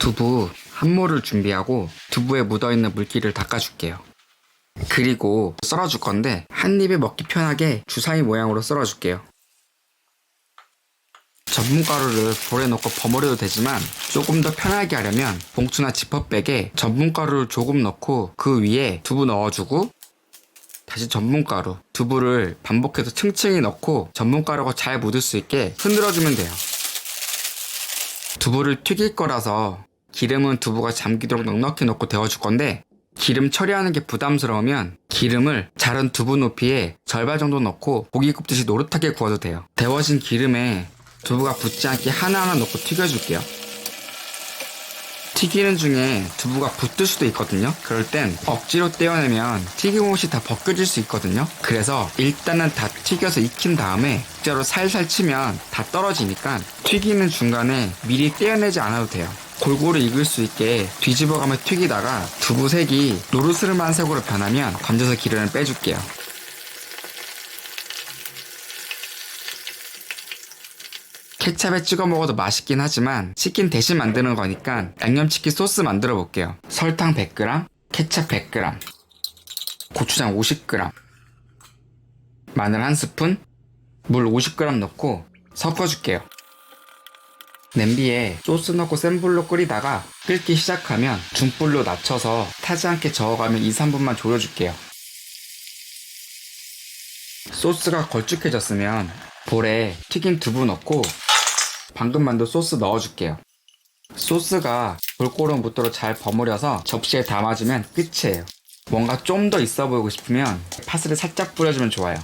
두부 한 모를 준비하고 두부에 묻어있는 물기를 닦아줄게요. 그리고 썰어줄 건데 한 입에 먹기 편하게 주사위 모양으로 썰어줄게요. 전분가루를 볼에 넣고 버무려도 되지만 조금 더 편하게 하려면 봉투나 지퍼백에 전분가루를 조금 넣고 그 위에 두부 넣어주고 다시 전분가루, 두부를 반복해서 층층이 넣고 전분가루가 잘 묻을 수 있게 흔들어주면 돼요. 두부를 튀길 거라서 기름은 두부가 잠기도록 넉넉히 넣고 데워줄 건데 기름 처리하는 게 부담스러우면 기름을 자른 두부 높이에 절반 정도 넣고 고기 굽듯이 노릇하게 구워도 돼요. 데워진 기름에 두부가 붙지 않게 하나하나 넣고 튀겨줄게요. 튀기는 중에 두부가 붙을 수도 있거든요. 그럴 땐 억지로 떼어내면 튀김옷이 다 벗겨질 수 있거든요. 그래서 일단은 다 튀겨서 익힌 다음에 액자로 살살 치면 다 떨어지니까 튀기는 중간에 미리 떼어내지 않아도 돼요. 골고루 익을 수 있게 뒤집어가며 튀기다가 두부 색이 노르스름한 색으로 변하면 건져서 기름을 빼줄게요. 케찹에 찍어 먹어도 맛있긴 하지만 치킨 대신 만드는 거니까 양념치킨 소스 만들어 볼게요. 설탕 100g, 케찹 100g, 고추장 50g, 마늘 1스푼, 물 50g 넣고 섞어줄게요. 냄비에 소스 넣고 센 불로 끓이다가 끓기 시작하면 중불로 낮춰서 타지 않게 저어가며 2, 3분만 졸여줄게요. 소스가 걸쭉해졌으면 볼에 튀김 두부 넣고 방금 만든 소스 넣어줄게요. 소스가 골고루 묻도록 잘 버무려서 접시에 담아주면 끝이에요. 뭔가 좀 더 있어 보이고 싶으면 파스를 살짝 뿌려주면 좋아요.